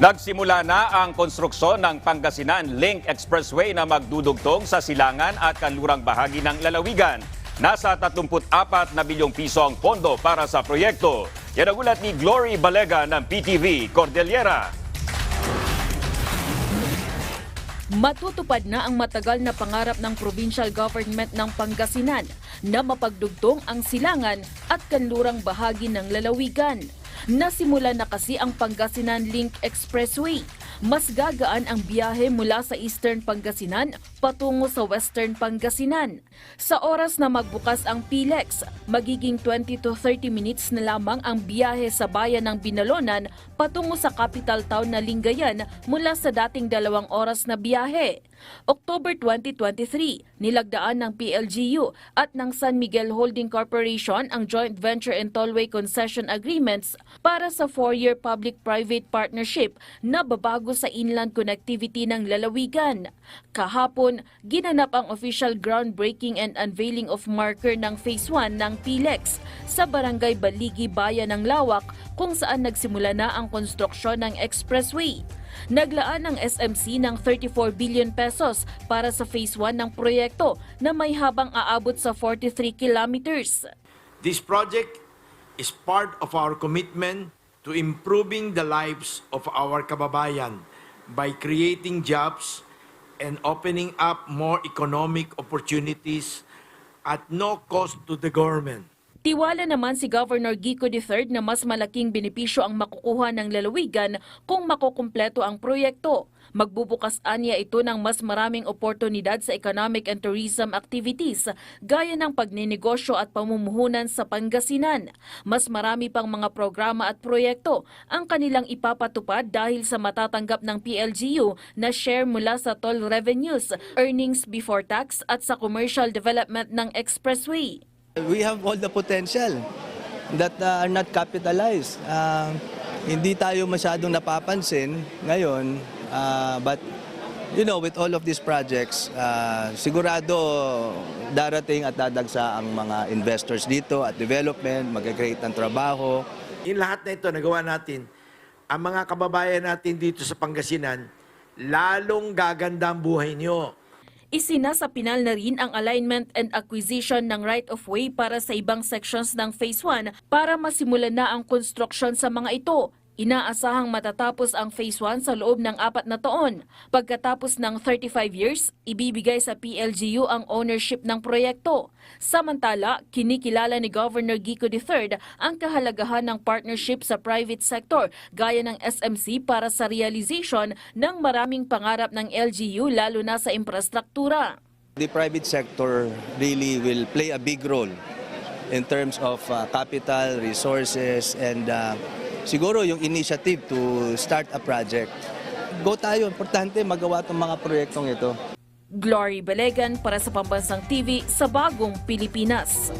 Nagsimula na ang konstruksyon ng Pangasinan Link Expressway na magdudugtong sa silangan at kanlurang bahagi ng lalawigan. Nasa 34 na bilyong piso ang pondo para sa proyekto. Yan ang ulat ni Glory Balega ng PTV Cordillera. Matutupad na ang matagal na pangarap ng provincial government ng Pangasinan na mapagdugtong ang silangan at kanlurang bahagi ng lalawigan. Nasimula na kasi ang Pangasinan Link Expressway. Mas gagaan ang biyahe mula sa Eastern Pangasinan patungo sa Western Pangasinan. Sa oras na magbukas ang PLEX, magiging 20 to 30 minutes na lamang ang biyahe sa bayan ng Binalonan patungo sa capital town na Lingayen mula sa dating dalawang oras na biyahe. October 2023, nilagdaan ng PLGU at ng San Miguel Holding Corporation ang joint venture and tollway concession agreements para sa four-year public-private partnership na babago sa inland connectivity ng lalawigan. Kahapon, ginanap ang official groundbreaking and unveiling of marker ng Phase 1 ng PLEX sa Barangay Baligi, Bayan ng Lawak kung saan nagsimula na ang konstruksyon ng expressway. Naglaan ng SMC ng 34 billion pesos para sa Phase 1 ng proyekto na may habang aabot sa 43 kilometers. This project is part of our commitment to improving the lives of our kababayan by creating jobs and opening up more economic opportunities at no cost to the government. Tiwala naman si Governor Gico III na mas malaking benepisyo ang makukuha ng lalawigan kung makukumpleto ang proyekto. Magbubukas anya ito ng mas maraming oportunidad sa economic and tourism activities gaya ng pagninegosyo at pamumuhunan sa Pangasinan. Mas marami pang mga programa at proyekto ang kanilang ipapatupad dahil sa matatanggap ng PLGU na share mula sa toll revenues, earnings before tax at sa commercial development ng expressway. We have all the potential that uh, are not capitalized. Uh, hindi tayo masyadong napapansin ngayon, uh, but you know, with all of these projects, uh, sigurado darating at dadagsa ang mga investors dito at development, mag-create ng trabaho. In lahat na ito nagawa natin, ang mga kababayan natin dito sa Pangasinan, lalong gaganda ang buhay niyo. Isinasapinal na rin ang alignment and acquisition ng right-of-way para sa ibang sections ng Phase 1 para masimulan na ang construction sa mga ito. Inaasahang matatapos ang Phase 1 sa loob ng apat na taon. Pagkatapos ng 35 years, ibibigay sa PLGU ang ownership ng proyekto. Samantala, kinikilala ni Governor Gico III ang kahalagahan ng partnership sa private sector gaya ng SMC para sa realization ng maraming pangarap ng LGU lalo na sa infrastruktura. The private sector really will play a big role in terms of uh, capital, resources, and uh, siguro yung initiative to start a project. Go tayo, importante magawa itong mga proyektong ito. Glory Belegan para sa Pambansang TV sa Bagong Pilipinas.